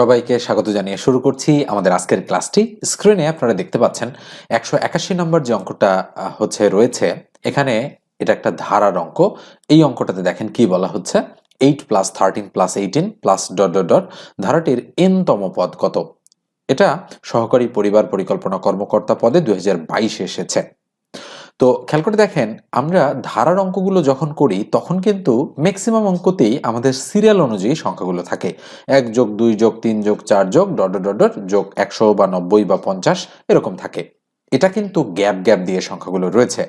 সবাইকে স্বাগত জানিয়ে শুরু করছি আমাদের আজকের ক্লাসটি। স্ক্রিনে আপনারা দেখতে পাচ্ছেন একশো একাশি নম্বর যে অঙ্কটা হচ্ছে রয়েছে, এখানে এটা একটা ধারার অঙ্ক। এই অঙ্কটাতে দেখেন কি বলা হচ্ছে? Eight plus thirteen plus eighteen plus dot dot dot, ধারাটির এনতম পদ কত? এটা সহকারী পরিবার পরিকল্পনা কর্মকর্তা পদে বাইশে এসেছে। তো খেয়াল করে দেখেন, আমরা ধারার অঙ্কগুলো যখন করি, তখন কিন্তু ম্যাক্সিমাম অঙ্কতেই আমাদের সিরিয়াল অনুযায়ী সংখ্যাগুলো থাকে। এক যোগ দুই যোগ তিন যোগ চার যোগ ডট ডট ডট যোগ একশো বা নব্বই বা পঞ্চাশ এরকম থাকে। এটা কিন্তু গ্যাপ গ্যাপ দিয়ে সংখ্যাগুলো রয়েছে।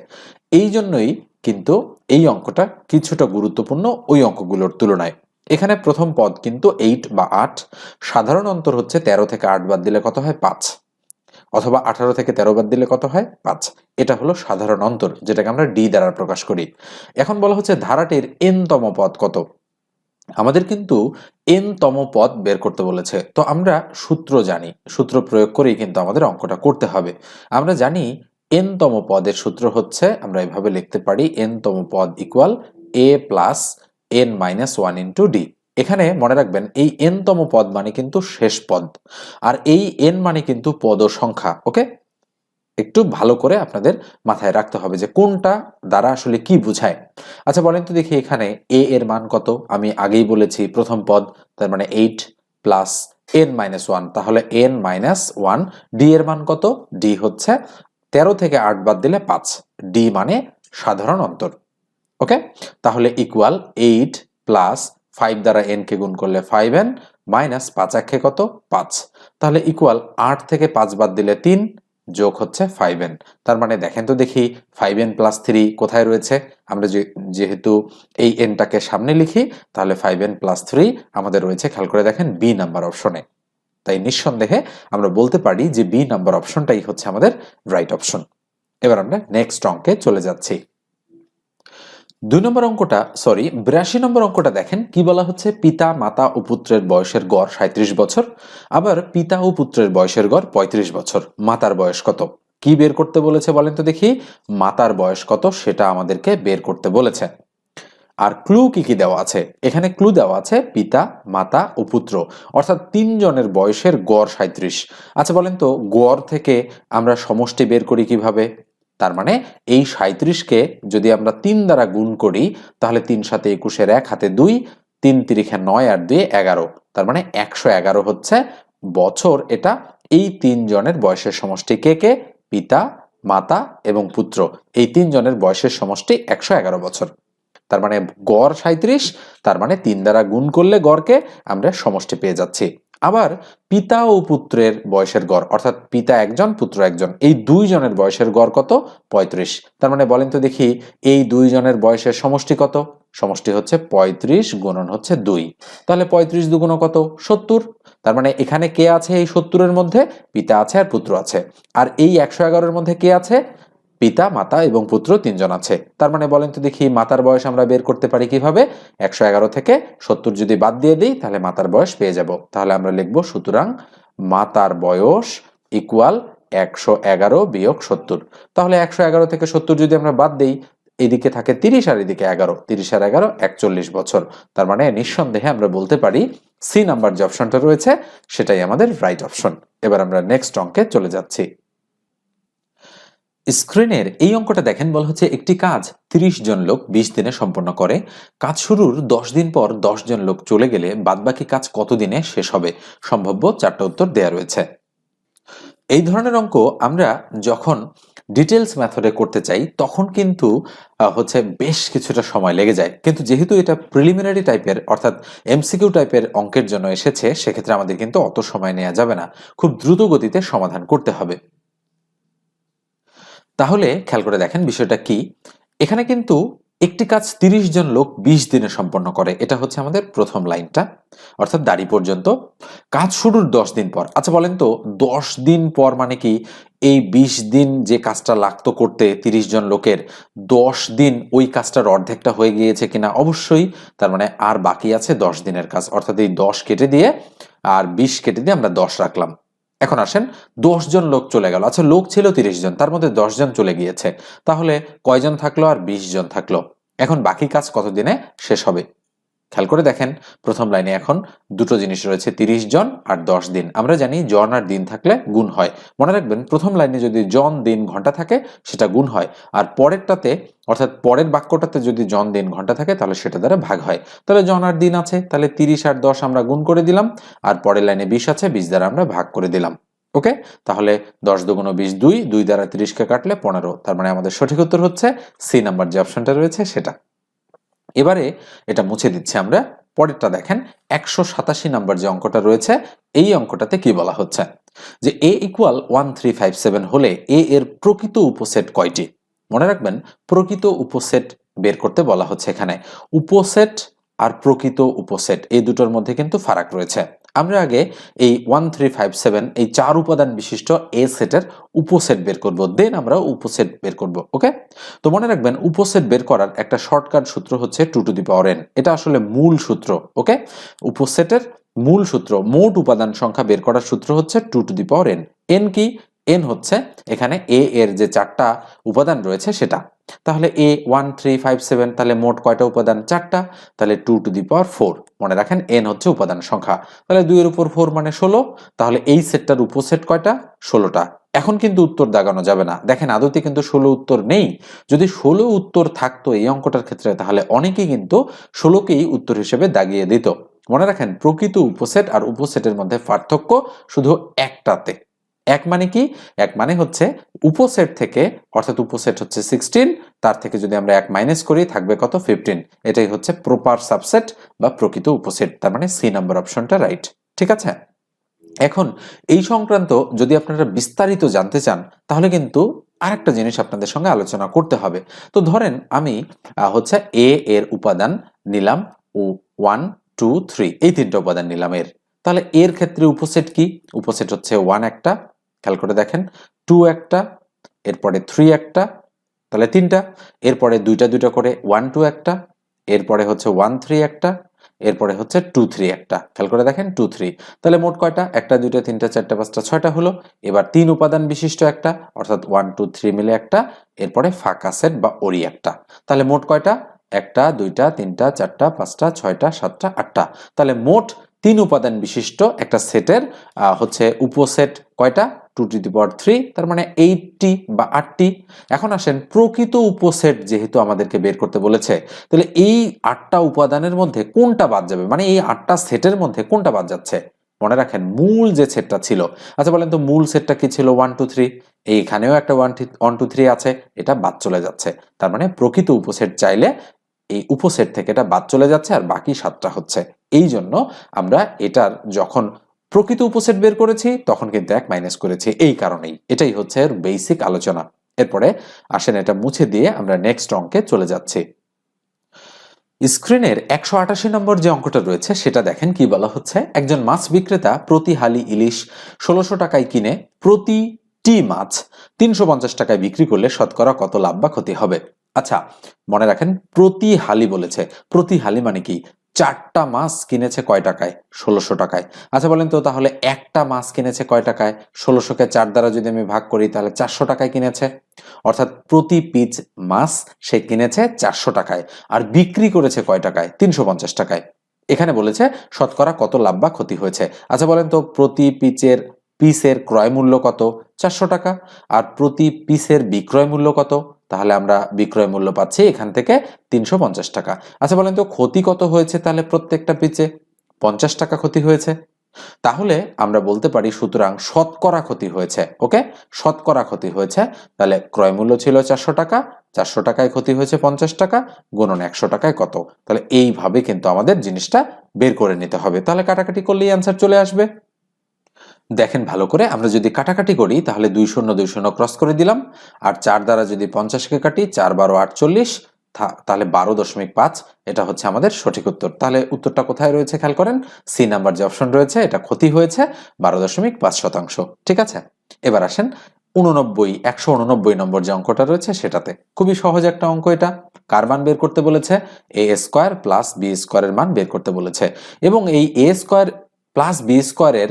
এই জন্যই কিন্তু এই অঙ্কটা কিছুটা গুরুত্বপূর্ণ ওই অঙ্কগুলোর তুলনায়। এখানে প্রথম পদ কিন্তু এইট বা আট। সাধারণ অন্তর হচ্ছে তেরো থেকে আট বাদ দিলে কত হয়? পাঁচ। অথবা আঠারো থেকে তেরো বাদ দিলে কত হয়? পাঁচ। এটা হলো সাধারণ অন্তর, যেটাকে আমরা ডি দ্বারা প্রকাশ করি। এখন বলা হচ্ছে ধারাটির এনতম পদ কত? আমাদের কিন্তু এনতম পদ বের করতে বলেছে। তো আমরা সূত্র জানি, সূত্র প্রয়োগ করেই কিন্তু আমাদের অঙ্কটা করতে হবে। আমরা জানি এনতম পদের সূত্র হচ্ছে, আমরা এভাবে লিখতে পারি এনতম পদ equal A plus N minus one into D এখানে মনে রাখবেন, এই এনতম পদ মানে কিন্তু শেষ পদ, আর এই এন মানে কিন্তু পদ সংখ্যা ওকে একটু ভালো করে আপনাদের মাথায় রাখতে হবে যে কোনটা দ্বারা আসলে কি বুঝায়। আচ্ছা বলেন তো দেখি এখানে এ এর মান কত? আমি আগেই বলেছি প্রথম পদ, তার মানে eight plus N minus one তাহলে এন মাইনাস ওয়ান ডি এর মান কত? ডি হচ্ছে তেরো থেকে আট বাদ দিলে পাঁচ ডি মানে সাধারণ অন্তর ওকে তাহলে ইকুয়াল এইট প্লাস ফাইভ দ্বারা এন কে গুণ করলে ফাইভ এন মাইনাস পাঁচ একে কত? পাঁচ। তাহলে ইকুয়াল আট থেকে পাঁচ বাদ দিলে তিন, যোগ হচ্ছে ফাইভ এন তার মানে দেখেন তো দেখি ফাইভ এন প্লাস থ্রি কোথায় রয়েছে? আমরা যেহেতু এই এনটাকে সামনে লিখি, তাহলে ফাইভ এন প্লাস থ্রি আমাদের রয়েছে, খেয়াল করে দেখেন বি নাম্বার অপশনে তাই নিঃসন্দেহে আমরা বলতে পারি যে বি নাম্বার অপশনটাই হচ্ছে আমাদের রাইট অপশন এবার আমরা নেক্সট অঙ্কে চলে যাচ্ছি। দুই নম্বর অঙ্কটা সরি বিরাশি নম্বর অঙ্কটা দেখেন, কি বলা হচ্ছে? পিতা, মাতা ও পুত্রের বয়সের গড় সাঁত্রিশ বছর, আবার পিতা ও পুত্রের বয়সের গড় পঁয়ত্রিশ বছর। মাতার বয়স কত? কি বের করতে বলেছে বলেন তো দেখি? মাতার বয়স কত সেটা আমাদেরকে বের করতে বলেছে। আর ক্লু কি কি দেওয়া আছে? এখানে ক্লু দেওয়া আছে পিতা, মাতা ও পুত্র, অর্থাৎ তিনজনের বয়সের গড় সাঁত্রিশ আচ্ছা বলেন তো, গড় থেকে আমরা সমষ্টি বের করি কীভাবে? তার মানে এই সাঁত্রিশকে যদি আমরা তিন দ্বারা গুণ করি, তাহলে তিন সাথে একুশের এক, হাতে দুই, তিন তিরিখে নয় আর দুই এগারো। তার মানে একশো এগারো হচ্ছে বছর এটা এই তিনজনের বয়সের সমষ্টি কে কে? পিতা, মাতা এবং পুত্র। এই তিনজনের বয়সের সমষ্টি একশো এগারো বছর। তার মানে গড় সাঁত্রিশ তার মানে তিন দ্বারা গুণ করলে গড়কে আমরা সমষ্টি পেয়ে যাচ্ছি। আবার পিতা ও পুত্রের বয়সের গড়, অর্থাৎ পিতা একজন, পুত্র একজন, এই দুইজনের বয়সের গড় কত? পঁয়ত্রিশ। তার মানে বলেন তো দেখি, এই দুইজনের বয়সের সমষ্টি কত? সমষ্টি হচ্ছে পঁয়ত্রিশ গুণন হচ্ছে দুই। তাহলে পঁয়ত্রিশ দুগুণ কত? সত্তর। তার মানে এখানে কে আছে এই সত্তরের মধ্যে? পিতা আছে আর পুত্র আছে। আর এই একশো এগারোর মধ্যে কে আছে? পিতা, মাতা এবং পুত্র তিনজন আছে। তার মানে বলেন তো দেখি, মাতার বয়স আমরা বের করতে পারি কীভাবে? একশো এগারো থেকে সত্তর যদি বাদ দিয়ে দিই, তাহলে মাতার বয়স পেয়ে যাব। তাহলে আমরা লিখব, সুতরাং মাতার বয়স ইকুয়াল একশো এগারো বিয়োগ সত্তর। তাহলে একশো এগারো থেকে সত্তর যদি আমরা বাদ দিই, এদিকে থাকে তিরিশ আর এদিকে এগারো। তিরিশ আর এগারো, একচল্লিশ বছর। তার মানে নিঃসন্দেহে আমরা বলতে পারি সি নাম্বার যে অপশনটা রয়েছে, সেটাই আমাদের রাইট অপশন এবার আমরা নেক্সট অঙ্কে চলে যাচ্ছি। স্ক্রিনের এই অঙ্কটা দেখেন, বলা হচ্ছে একটি কাজ ৩০ জন লোক ২০ দিনে সম্পন্ন করে। কাজ শুরুর ১০ দিন পর ১০ জন লোক চলে গেলে বাদবাকি কাজ কত দিনে শেষ হবে? সম্ভাব্য চারটা উত্তর দেয়া রয়েছে। এই ধরনের অঙ্ক আমরা যখন ডিটেলস মেথডে করতে চাই, তখন কিন্তু হচ্ছে বেশ কিছুটা সময় লেগে যায়। কিন্তু যেহেতু এটা প্রিলিমিনারি টাইপের অর্থাৎ এমসিকিউ টাইপের অঙ্কের জন্য এসেছে, সেক্ষেত্রে আমাদের কিন্তু অত সময় নেওয়া যাবে না। খুব দ্রুত গতিতে সমাধান করতে হবে। তাহলে খেয়াল করে দেখেন বিষয়টা কি। এখানে কিন্তু একটি কাজ ৩০ জন লোক ২০ দিনে সম্পন্ন করে, এটা হচ্ছে আমাদের প্রথম লাইনটা, অর্থাৎ দাড়ি পর্যন্ত। কাজ শুরুর 10 দিন পর আচ্ছা বলেন তো 10 দিন পর মানে কি এই ২০ দিন যে কাজটা লাগতো করতে ৩০ জন লোকের 10 দিন ওই কাজটার অর্ধেকটা হয়ে গিয়েছে কিনা? অবশ্যই, তার মানে আর বাকি আছে 10 দিনের কাজ। অর্থাৎ এই 10 কেটে দিয়ে আর 20 কেটে দিয়ে আমরা 10 রাখলাম। এখন আসেন জন লোক চলে গেল। আচ্ছা লোক ছিল তিরিশ জন, তার মধ্যে জন চলে গিয়েছে। তাহলে কয়জন থাকল আর বিশ জন থাকল? এখন বাকি কাজ কতদিনে শেষ হবে? খেয়াল করে দেখেন, প্রথম লাইনে এখন দুটো জিনিস রয়েছে, তিরিশ জন আর দশ দিন। আমরা জানি জন আর দিন থাকলে গুণ হয়। মনে রাখবেন, প্রথম লাইনে যদি জন, দিন, ঘণ্টা থাকে, সেটা গুণ হয়। আর পরেরটাতে, অর্থাৎ পরের বাক্যটাতে যদি জন, দিন, ঘণ্টা থাকে, তাহলে সেটা দ্বারা ভাগ হয়। তাহলে জন আর দিন আছে, তাহলে তিরিশ আর দশ আমরা গুণ করে দিলাম, আর পরের লাইনে বিশ আছে, বিশ দ্বারা আমরা ভাগ করে দিলাম। ওকে? তাহলে দশ দুগুণ বিশ দুই দুই দ্বারা তিরিশকে কাটলে পনেরো। তার মানে আমাদের সঠিক উত্তর হচ্ছে, সি নাম্বার যে অপশনটা রয়েছে, সেটা। এবারে এটা মুছে দিচ্ছি আমরা। পরেরটা দেখেন, একশো সাতাশি নাম্বার যে অঙ্কটা রয়েছে, এই অঙ্কটাতে কি বলা হচ্ছে? যে A equal one three five seven হলে এ এর প্রকৃত উপসেট কয়টি? মনে রাখবেন, প্রকৃত উপসেট বের করতে বলা হচ্ছে এখানে। উপসেট আর প্রকৃত উপসেট, এই দুটোর মধ্যে কিন্তু ফারাক রয়েছে। আমরা আগে এই ওয়ান থ্রি ফাইভ সেভেন এই চার উপাদান বিশিষ্ট এ সেটের উপসেট বের করব। দেন আমরা উপসেট বের করব ওকে তো মনে রাখবেন, উপসেট বের করার একটা শর্টকাট সূত্র হচ্ছে two to the power N এটা আসলে মূল সূত্র ওকে উপসেটের মূল সূত্র, মোট উপাদান সংখ্যা বের করার সূত্র হচ্ছে two to the power N N কি? এন হচ্ছে এখানে এ এর যে চারটা উপাদান রয়েছে সেটা। তাহলে A one three five seven তাহলে মোট কয়টা উপাদান? চারটা। তাহলে two to the power four মনে রাখেন এন হচ্ছে উপাদান সংখ্যা। তাহলে দুইয়ের উপর ফোর মানে ষোলো। তাহলে এই সেটটার উপসেট কয়টা? ষোলোটা। এখন কিন্তু উত্তর দাগানো যাবে না। দেখেন আদতে কিন্তু ষোলো উত্তর নেই। যদি ষোলো উত্তর থাকতো এই অঙ্কটার ক্ষেত্রে, তাহলে অনেকেই কিন্তু ষোলোকেই উত্তর হিসেবে দাগিয়ে দিত। মনে রাখেন, প্রকৃত উপসেট আর উপসেটের মধ্যে পার্থক্য শুধু একটাতে। এক মানে কি? এক মানে হচ্ছে উপসেট থেকে, অর্থাৎ উপসেট হচ্ছে সিক্সটিন তার থেকে যদি আমরা এক মাইনাস করি, থাকবে কত? ফিফটিন এটাই হচ্ছে প্রপার সাবসেট বা প্রকৃত উপসেট, তার মানে সি নাম্বার অপশনটা রাইট ঠিক আছে? এখন, এই সংক্রান্ত যদি আপনারা বিস্তারিত জানতে চান, তাহলে কিন্তু আরেকটা জিনিস আপনাদের সঙ্গে আলোচনা করতে হবে। তো ধরেন আমি হচ্ছে এ এর উপাদান নিলাম ও ওয়ান টু থ্রি এই তিনটা উপাদান নিলাম এর। তাহলে এর ক্ষেত্রে উপসেট কি? উপসেট হচ্ছে ওয়ান একটা খেয়াল করে দেখেন। টু একটা, এরপরে থ্রি একটা, তাহলে তিনটা। এরপরে দুইটা দুইটা করে ওয়ান টু একটা, এরপরে হচ্ছে ওয়ান থ্রি একটা, এরপরে হচ্ছে টু থ্রি একটা। খেয়াল করে দেখেন, টু থ্রি। তাহলে মোট কয়টা? একটা, দুইটা, তিনটা, চারটা, পাঁচটা, ছয়টা হলো। এবার তিন উপাদান বিশিষ্ট একটা, অর্থাৎ ওয়ান টু থ্রি মিলে একটা, এরপরে ফাঁকা সেট বা ওরি একটা। তাহলে মোট কয়টা? একটা, দুইটা, তিনটা, চারটা, পাঁচটা, ছয়টা, সাতটা, আটটা। তাহলে মোট তিন উপাদান বিশিষ্ট একটা সেটের হচ্ছে উপসেট কয়টা? Two to the power three তার মানে এইটটি বা আটটি। এখন আসেন, প্রকৃত উপসেট যেহেতু আমাদেরকে বের করতে বলেছে, তাহলে এই আটটা উপাদানের মধ্যে কোনটা বাদ যাবে? মানে এই আটটা সেটের মধ্যে কোনটা বাদ যাচ্ছে? মনে রাখেন, মূল যে সেটটা ছিল। আচ্ছা বলেন তো, মূল সেটটা কি ছিল? ওয়ান টু থ্রি এইখানেও একটা ওয়ান ওয়ান টু থ্রি আছে, এটা বাদ চলে যাচ্ছে। তার মানে প্রকৃত উপসেট চাইলে এই উপসেট থেকে এটা বাদ চলে যাচ্ছে, আর বাকি সাতটা হচ্ছে। এই জন্য আমরা এটার যখন প্রকৃত উপসেট বের করেছি, তখন কিন্তু এক মাইনাস করেছি। এই কারণেই। এটাই হচ্ছে এর বেসিক আলোচনা। এরপরে আসেন এটা মুছে দিয়ে আমরা নেক্সট অঙ্কে চলে যাচ্ছি। স্ক্রিনের একশো আটাশি নম্বর যে অঙ্কটা রয়েছে, সেটা দেখেন কি বলা হচ্ছে? একজন মাছ বিক্রেতা প্রতি হালি ইলিশ ষোলোশো টাকায় কিনে প্রতিটি মাছ তিনশো পঞ্চাশ টাকায় বিক্রি করলে শতকরা কত লাভ বা ক্ষতি হবে? আচ্ছা মনে রাখেন প্রতি হালি বলেছে। প্রতি হালি মানে কি? চারটা মাছ কিনেছে কয় টাকায়? ষোলোশো টাকায়। আচ্ছা বলেন তো, তাহলে একটা মাছ কিনেছে কয় টাকায়? ষোলোশোকে চার দ্বারা যদি আমি ভাগ করি, তাহলে চারশো টাকায় কিনেছে। অর্থাৎ প্রতি পিচ মাছ সে কিনেছে চারশো টাকায়, আর বিক্রি করেছে কয় টাকায়? তিনশো পঞ্চাশ টাকায়। এখানে বলেছে, শতকরা কত লাভ বা ক্ষতি হয়েছে? আচ্ছা বলেন তো, প্রতি পিচের, পিসের ক্রয় মূল্য কত? চারশো টাকা। আর প্রতি পিসের বিক্রয় মূল্য কত? তাহলে আমরা বিক্রয় মূল্য পাচ্ছি এখান থেকে তিনশো পঞ্চাশ টাকা। আচ্ছা বলেন তো ক্ষতি কত হয়েছে তাহলে প্রত্যেকটা পিচে? পঞ্চাশ টাকা ক্ষতি হয়েছে। তাহলে আমরা বলতে পারি সুতরাং শতকরা ক্ষতি হয়েছে, ওকে? শতকরা ক্ষতি হয়েছে, তাহলে ক্রয় মূল্য ছিল চারশো টাকা, চারশো টাকায় ক্ষতি হয়েছে পঞ্চাশ টাকা, গুণন একশো টাকায় কত? তাহলে এইভাবে কিন্তু আমাদের জিনিসটা বের করে নিতে হবে। তাহলে কাটাকাটি করলেই অ্যান্সার চলে আসবে। দেখেন ভালো করে, আমরা যদি কাটাকাটি করি, তাহলে দুই শূন্য দুই শূন্য ক্রস করে দিলাম। আর চার দ্বারা যদি পঞ্চাশকে কাটি, চার বারো আটচল্লিশ তাহলে বারো দশমিক পাঁচ, এটা হচ্ছে আমাদের সঠিক উত্তর। তাহলে উত্তরটা কোথায় রয়েছে খেয়াল করেন? সি নাম্বার যে অপশন রয়েছে, এটা ক্ষতি হয়েছে বারো দশমিক পাঁচ শতাংশ। ঠিক আছে? এবার আসেন, উননব্বই, একশো উননব্বই নম্বর যে অঙ্কটা রয়েছে, সেটাতে। খুবই সহজ একটা অঙ্ক এটা। কার মান বের করতে বলেছে? এ স্কোয়ার প্লাস বি স্কোয়ারের মান বের করতে বলেছে। এবং এই এ স্কোয়ার প্লাস বি স্কোয়ারের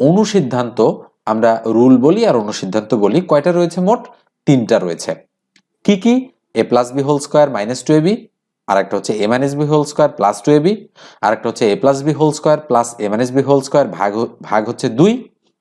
অনুসিদ্ধান্ত, আমরা রুল বলি আর অনুসিদ্ধান্ত বলি, কয়টা রয়েছে মোট? তিনটা রয়েছে। কি কি? A plus B whole square minus two A B আর একটা হচ্ছে A minus B whole square plus two A B আর একটা হচ্ছে A plus B whole square plus A minus B whole square ভাগ ভাগ হচ্ছে দুই।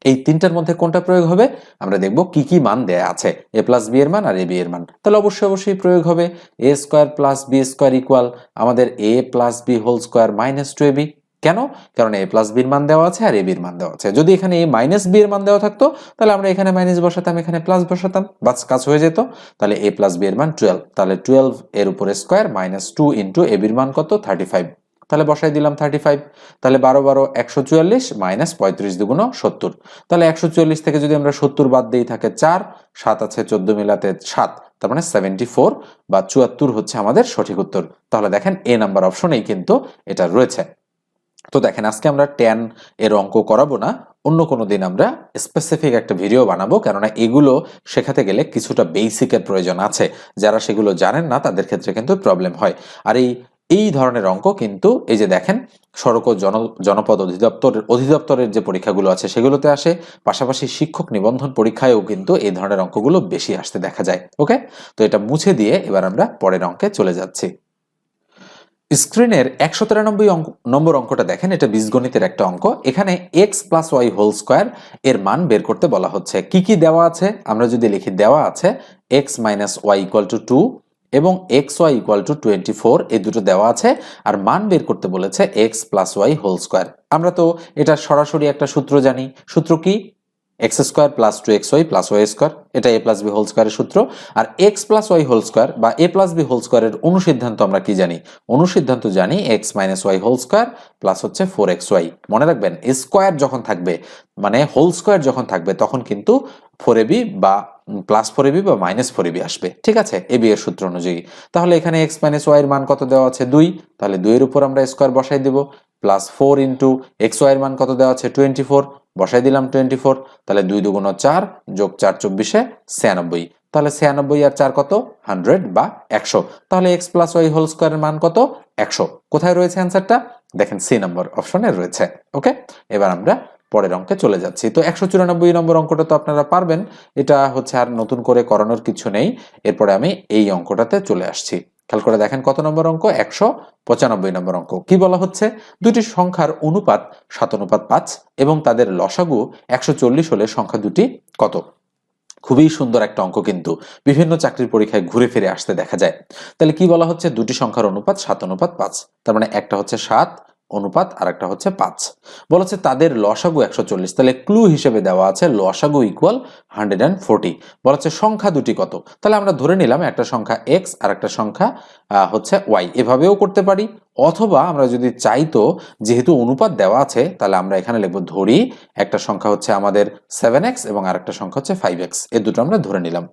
এই তিনটার মধ্যে কোনটা প্রয়োগ হবে? আমরা দেখব কি কি মান দেয়া আছে। এ প্লাস বি এর মান আর এ বি এর মান। তাহলে অবশ্যই অবশ্যই প্রয়োগ হবে। A square plus B square equal আমাদের A plus B whole square minus two A B কেন? কারণ এ প্লাস বির মান দেওয়া আছে আর এ বির মান দেওয়া আছে। যদি এখানে এ মাইনাস বি এর মান দেওয়া থাকতো, তাহলে আমরা এখানে মাইনাস বসাতাম, এখানে প্লাস বসাতাম। বাস কাজ হয়ে যেত। তাহলে এ প্লাস বি এর মান টুয়েলভ তাহলে টুয়েলভ এর উপরে square minus two into A বির মান কত? থার্টি ফাইভ তাহলে বসাই দিলাম থার্টি ফাইভ তাহলে বারো বারো একশো চুয়াল্লিশ মাইনাস পঁয়ত্রিশ দুগুণ সত্তর। তাহলে একশো চুয়াল্লিশ থেকে যদি আমরা সত্তর বাদ দিই, থাকে চার। সাত আছে চোদ্দ মিলাতে সাত। তার মানে সেভেন্টি ফোর বা চুয়াত্তর হচ্ছে আমাদের সঠিক উত্তর। তাহলে দেখেন এ নাম্বার অপশনেই কিন্তু এটা রয়েছে। তো দেখেন, আজকে আমরা টেন এর অঙ্ক করাবো না, অন্য কোনো দিন আমরা স্পেসিফিক একটা ভিডিও বানাবো, কেননা এগুলো শেখাতে গেলে কিছুটা বেসিকের প্রয়োজন আছে। যারা সেগুলো জানেন না, তাদের ক্ষেত্রে কিন্তু প্রবলেম হয়। আর এই এই ধরনের অঙ্ক কিন্তু, এই যে দেখেন, সড়ক ও জন, জনপদ অধিদপ্তর, অধিদপ্তরের যে পরীক্ষাগুলো আছে, সেগুলোতে আসে, পাশাপাশি শিক্ষক নিবন্ধন পরীক্ষায়ও কিন্তু এই ধরনের অঙ্কগুলো বেশি আসতে দেখা যায় ওকে তো এটা মুছে দিয়ে এবার আমরা পরের অঙ্কে চলে যাচ্ছি। স্ক্রিনের একশো তিরানব্বই অঙ্ক নম্বর অঙ্কটা দেখেন, এটা বীজগণিতের একটা অঙ্ক। এখানে X plus Y whole square এর মান বের করতে বলা হচ্ছে। কি কি দেওয়া আছে? আমরা যদি লিখি দেওয়া আছে x minus y equal to two এবং x y equal to twenty four এই দুটো দেওয়া আছে। আর মান বের করতে বলেছে x plus y whole square আমরা তো এটা সরাসরি একটা সূত্র জানি। সূত্র কি? X square plus two x y plus y square, এটা এ প্লাস বি হোল স্কোয়ারের সূত্র। আর x plus y whole square বা এ প্লাস বি হোল স্কোয়ারের অনুসিদ্ধান্ত আমরা কি জানি? অনুসিদ্ধান্ত জানি x minus y whole square plus হচ্ছে ফোর এক্স ওয়াই। মনে রাখবেন স্কোয়ার যখন থাকবে মানে হোল স্কোয়ার যখন থাকবে, তখন কিন্তু ফোর এবি বা প্লাস ফোর এবি বা মাইনাস ফোর এবি আসবে। ঠিক আছে? এবি এর সূত্র অনুযায়ী। তাহলে এখানে এক্স মাইনাস ওয়াই এর মান কত দেওয়া আছে? দুই। তাহলে দুইয়ের উপর আমরা স্কোয়ার বসাই দেব। Plus four into x y এর মান কত দেওয়া আছে? টোয়েন্টি ফোর বসাই দিলাম টোয়েন্টি ফোর তাহলে দুই দুগুণ চার যোগ চার চব্বিশে ছিয়ানব্বই। তাহলে ছিয়ানব্বই আর চার কত? হান্ড্রেড বা একশো। তাহলে এক্স প্লাস ওয়াই হোল স্কোয়ারের মান কত? একশো। কোথায় রয়েছে অ্যান্সারটা দেখেন সি নম্বর অপশনে রয়েছে ওকে এবার আমরা পরের অঙ্কে চলে যাচ্ছি। তো একশো চুরানব্বই নম্বর অঙ্কটা তো আপনারা পারবেন। এটা হচ্ছে আর নতুন করে করানোর কিছু নেই। এরপরে আমি এই অঙ্কটাতে চলে আসছি। খেয়াল করে দেখেন কত নম্বর অঙ্ক? একশো পঁচানব্বই নম্বর অঙ্ক। কি বলা হচ্ছে? দুটি সংখ্যার অনুপাত সাত অনুপাত পাঁচ এবং তাদের লসাগু একশো চল্লিশ হলে সংখ্যা দুটি কত? খুবই সুন্দর একটা অঙ্ক কিন্তু। বিভিন্ন চাকরির পরীক্ষায় ঘুরে ফিরে আসতে দেখা যায়। তাহলে কি বলা হচ্ছে? দুটি সংখ্যার অনুপাত সাত অনুপাত পাঁচ। তার মানে একটা হচ্ছে সাত অনুপাত আর একটা হচ্ছে পাঁচ। বলেছে তাদের লসাগু একশো চল্লিশ। তাহলে ক্লু হিসেবে দেওয়া আছে লসাগু ইকুয়াল হান্ড্রেড অ্যান্ড ফোরটি বলা হচ্ছে সংখ্যা দুটি কত? তাহলে আমরা ধরে নিলাম একটা সংখ্যা এক্স আর একটা সংখ্যা হচ্ছে ওয়াই এভাবেও করতে পারি। অথবা আমরা যদি চাইতো যেহেতু অনুপাত দেওয়া আছে, তাহলে আমরা এখানে লিখব ধরি, একটা সংখ্যা হচ্ছে আমাদের সেভেন এক্স এবং আরেকটা সংখ্যা হচ্ছে ফাইভ এক্স এ দুটো আমরা ধরে নিলাম।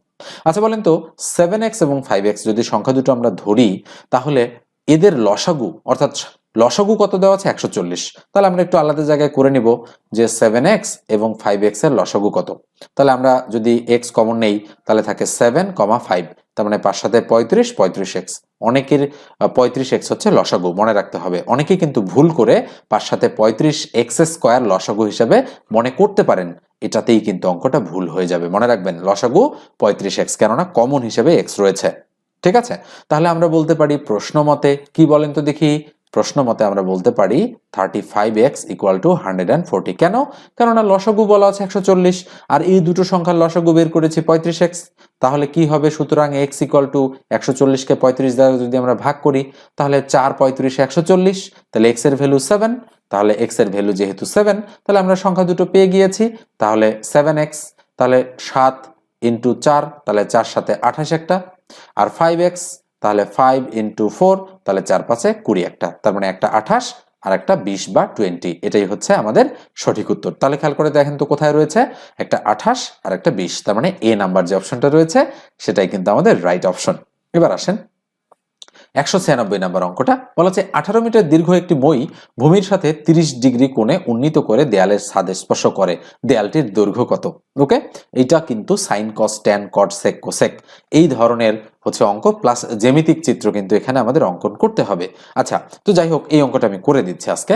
আচ্ছা বলেন তো সেভেন এক্স এবং ফাইভ এক্স যদি সংখ্যা দুটো আমরা ধরি, তাহলে এদের লসাগু, অর্থাৎ লসাগু কত দেওয়া আছে? একশো চল্লিশ। তাহলে আমরা একটু আলাদা জায়গায় করে নিব যে সেভেন এক্স এবং ফাইভ এক্সের লসাগু কত। তাহলে আমরা যদি এক্স কমন নেই, তাহলে থাকে সেভেন কমা ফাইভ তার মানে পাঁচ সাথে পঁয়ত্রিশ পঁয়ত্রিশ এক্স অনেকের পঁয়ত্রিশ এক্স হচ্ছে লসাগু, মনে রাখতে হবে। অনেকে কিন্তু ভুল করে পাঁচ সাথে পঁয়ত্রিশ এক্স স্কোয়ার লসাগু হিসাবে মনে করতে পারেন। এটাতেই কিন্তু অঙ্কটা ভুল হয়ে যাবে। মনে রাখবেন, লসাগু পঁয়ত্রিশ এক্স কেননা কমন হিসেবে এক্স রয়েছে। ঠিক আছে? তাহলে আমরা বলতে পারি প্রশ্ন মতে কি বলেন তো দেখি? প্রশ্ন মতে আমরা বলতে পারি thirty five x equal to hundred and forty কেন? কেননা লসাগু বলা আছে একশো চল্লিশ, আর এই দুটো সংখ্যার লসাগু বের করেছি পঁয়ত্রিশ এক্স তাহলে কি হবে? সুতরাং এক্স ইকুয়াল টু একশো চল্লিশকে পঁয়ত্রিশ দ্বারা যদি আমরা ভাগ করি, তাহলে চার পঁয়ত্রিশ একশো চল্লিশ, তাহলে এক্সের ভ্যালু সেভেন তাহলে এক্সের ভ্যালু যেহেতু সেভেন তাহলে আমরা সংখ্যা দুটো পেয়ে গিয়েছি। তাহলে সেভেন এক্স তাহলে সাত ইন্টু চার, তাহলে চার সাথে আঠাশ একটা। আর ফাইভ এক্স তাহলে ফাইভ ইন্টু ফোর তাহলে চার পাঁচে কুড়ি একটা। তার মানে একটা আঠাশ আর একটা বিশ বা টোয়েন্টি এটাই হচ্ছে আমাদের সঠিক উত্তর। তাহলে খেয়াল করে দেখেন তো কোথায় রয়েছে? একটা আঠাশ আর একটা বিশ। তার মানে এ নাম্বার যে অপশনটা রয়েছে, সেটাই কিন্তু আমাদের রাইট অপশন এবার আসেন একশো ছিয়ানব্বই নম্বর অঙ্কটা। বলা হচ্ছে আঠারো মিটার দীর্ঘ একটি মই ভূমির সাথে তিরিশ ডিগ্রি কোণে উন্নীত করে দেয়ালের ছাদে স্পর্শ করে। দেয়ালটির দৈর্ঘ্য কত? ওকে? এইটা কিন্তু sine cos tan cot sec cosec. এই ধরনের হচ্ছে অঙ্ক, প্লাস জ্যামিতিক চিত্র কিন্তু এখানে আমাদের অঙ্কন করতে হবে। আচ্ছা তো যাই হোক, এই অঙ্কটা আমি করে দিচ্ছি আজকে।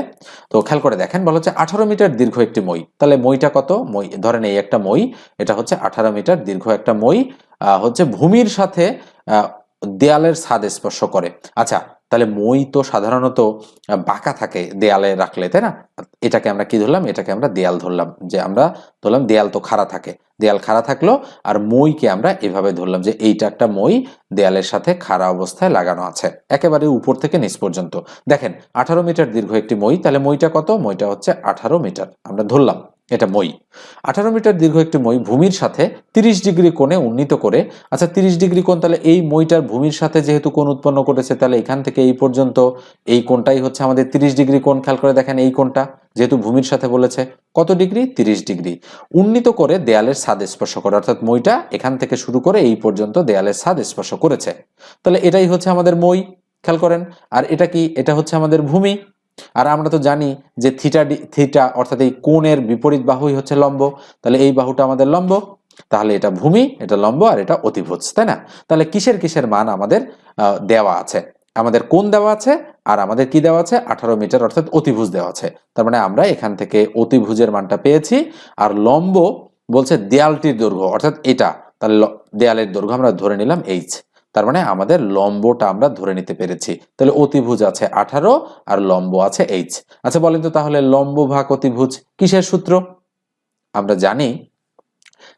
তো খেয়াল করে দেখেন, বলা হচ্ছে আঠারো মিটার দীর্ঘ একটি মই। তাহলে মইটা কত? মই, ধরেন এই একটা মই, এটা হচ্ছে আঠারো মিটার দীর্ঘ একটা মই। হচ্ছে ভূমির সাথে দেয়ালের স্বাদ স্পর্শ করে। আচ্ছা তাহলে মই তো সাধারণত বাঁকা থাকে দেয়ালে রাখলে, তাই না? এটাকে আমরা কি ধরলাম? এটাকে আমরা দেয়াল ধরলাম। যে আমরা ধরলাম দেয়াল তো খাড়া থাকে। দেয়াল খাড়া থাকল আর মইকে আমরা এভাবে ধরলাম যে এইটা একটা মই দেয়ালের সাথে খাড়া অবস্থায় লাগানো আছে। একেবারে উপর থেকে নিচ পর্যন্ত। দেখেন, আঠারো মিটার দীর্ঘ একটি মই, তাহলে মইটা কত? মইটা হচ্ছে আঠারো মিটার। আমরা ধরলাম। এটা মই। আঠারো মিটার দীর্ঘ একটি মই ভূমির সাথে তিরিশ ডিগ্রি কোণে উন্নীত করে। আচ্ছা তিরিশ ডিগ্রি কোণ, তাহলে এই মইটার ভূমির সাথে যেহেতু কোণ উৎপন্ন করেছে, তাহলে এখান থেকে এই পর্যন্ত এই কোণটাই হচ্ছে আমাদের তিরিশ ডিগ্রি কোণ। খেয়াল করে দেখেন এই কোণটা যেহেতু ভূমির সাথে বলেছে। কত ডিগ্রি? তিরিশ ডিগ্রি। উন্নীত করে দেয়ালের স্বাদ স্পর্শ করে। অর্থাৎ মইটা এখান থেকে শুরু করে এই পর্যন্ত দেয়ালের স্বাদ স্পর্শ করেছে। তাহলে এটাই হচ্ছে আমাদের মই। খেয়াল করেন। আর এটা কি? এটা হচ্ছে আমাদের ভূমি। আর আমরা তো জানি যে থিটা থিটা অর্থাৎ এই কোণের বিপরীত বাহুই হচ্ছে লম্ব। তাহলে এই বাহুটা আমাদের লম্ব। তাহলে এটা ভূমি, এটা লম্ব আর এটা অতিভুজ, তাই না? তাহলে কিসের কিসের মান আমাদের দেওয়া আছে? আমাদের কোণ দেওয়া আছে আর আমাদের কি দেওয়া আছে? আঠারো মিটার অর্থাৎ অতিভুজ দেওয়া আছে। তার মানে আমরা এখান থেকে অতিভুজের মানটা পেয়েছি আর লম্ব বলছে দেয়ালটির দৈর্ঘ্য, অর্থাৎ এটা। তাহলে দেয়ালের দৈর্ঘ্য আমরা ধরে নিলাম এইচ তার মানে আমাদের লম্বটা আমরা ধরে নিতে পেরেছি। তাহলে অতিভুজ আছে আঠারো আর লম্ব আছে এইচ আচ্ছা বলেন তো তাহলে লম্ব ভাগ অতিভুজ কিসের সূত্র? আমরা জানি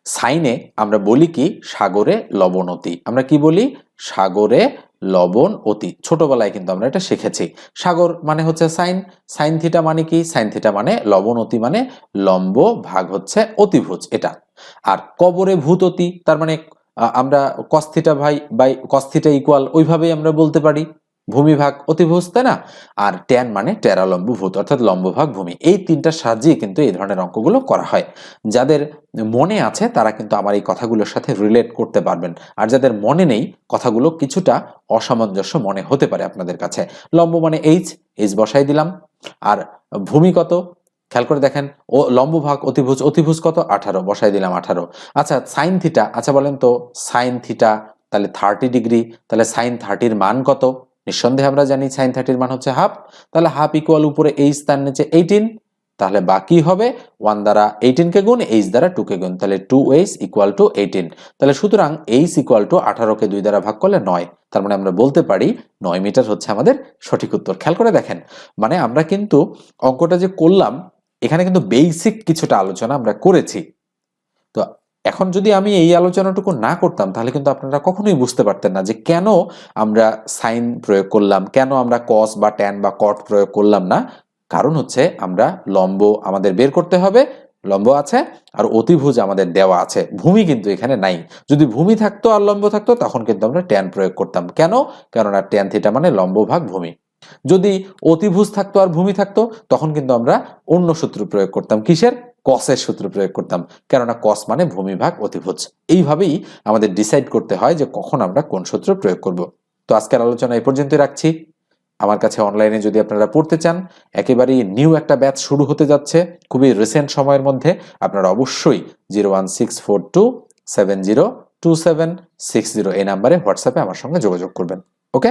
সাইনে আমরা বলি কি? সাগরে লবণ অতি। আমরা কি বলি? সাগরে লবণ অতি। ছোটবেলায় কিন্তু আমরা এটা শিখেছি। সাগর মানে হচ্ছে সাইন। সাইন থিটা মানে কি? সাইন থিটা মানে লবণ অতি মানে লম্ব ভাগ হচ্ছে অতিভুজ এটা। আর কবরে ভূত অতি, তার মানে আমরা কস্থিটা ভাই বাই কস্থিটা ইকুয়াল ওইভাবেই আমরা বলতে পারি। ভূমি ভাগ অতিভুজ, তাই না? আর ট্যান মানে টেরালম্ব ভূত, অর্থাৎ লম্বভাগ ভূমি। এই তিনটা সাজিয়ে কিন্তু এই ধরনের অঙ্কগুলো করা হয়। যাদের মনে আছে, তারা কিন্তু আমার এই কথাগুলোর সাথে রিলেট করতে পারবেন। আর যাদের মনে নেই, কথাগুলো কিছুটা অসামঞ্জস্য মনে হতে পারে আপনাদের কাছে। লম্ব মানে এইচ এইচ বসাই দিলাম। আর ভূমি কত? খেয়াল করে দেখেন, ও লম্ব ভাগ অতিভুজ অতিভুজ কত? আঠারো, বসাই দিলাম আঠারো। আচ্ছা সাইন থিটা আচ্ছা বলেন তো সাইন থিটা তাহলে থার্টি ডিগ্রি তাহলে সাইন থার্টির মান কত? নিঃসন্দেহে আমরা জানি সাইন থার্টির মান হচ্ছে হাফ তাহলে হাফ ইকুয়াল উপরে এইচ তার নিচে এইটিন তাহলে বাকি হবে ওয়ান দ্বারা এইটিন কে গুণ এইচ দ্বারা টু কে গুণ, তাহলে two h equal to eighteen তাহলে সুতরাং এইচ ইকুয়াল টু আঠারোকে দুই দ্বারা ভাগ করলে নয়, তার মানে আমরা বলতে পারি নয় মিটার হচ্ছে আমাদের সঠিক উত্তর। খেয়াল করে দেখেন মানে আমরা কিন্তু অঙ্কটা যে করলাম এখানে কিন্তু বেসিক কিছুটা আলোচনা আমরা করেছি। তো এখন যদি আমি এই আলোচনাটুকু না করতাম, তাহলে কিন্তু আপনারা কখনোই বুঝতে পারতেন না যে কেন আমরা সাইন প্রয়োগ করলাম, কেন আমরা কস বা ট্যান বা কট প্রয়োগ করলাম না। কারণ হচ্ছে আমরা লম্ব আমাদের বের করতে হবে, লম্ব আছে আর অতিভুজ আমাদের দেওয়া আছে। ভূমি কিন্তু এখানে নাই। যদি ভূমি থাকতো আর লম্ব থাকতো, তখন কিন্তু আমরা ট্যান প্রয়োগ করতাম। কেন? কেননা ট্যান থিটা মানে লম্ব ভাগ ভূমি। যদি অতিভুজ থাকতো আর ভূমি থাকতো, তখন কিন্তু আমরা অন্য সূত্র প্রয়োগ করতাম। কিসের? কসের সূত্র প্রয়োগ করতাম। কেননা কস মানে ভূমি ভাগ অতিভুজ। এইভাবেই আমাদের ডিসাইড করতে হয় যে কখন আমরা কোন সূত্র প্রয়োগ করব। তো আজকের আলোচনা এই পর্যন্তই রাখছি। আমার কাছে অনলাইনে যদি আপনারা পড়তে চান, একেবারেই নিউ একটা ব্যাচ শুরু হতে যাচ্ছে, খুবই রিসেন্ট সময়ের মধ্যে, আপনারা অবশ্যই zero one six four two seven zero two seven six zero এই নাম্বারে হোয়াটসঅ্যাপে আমার সঙ্গে যোগাযোগ করবেন। ওকে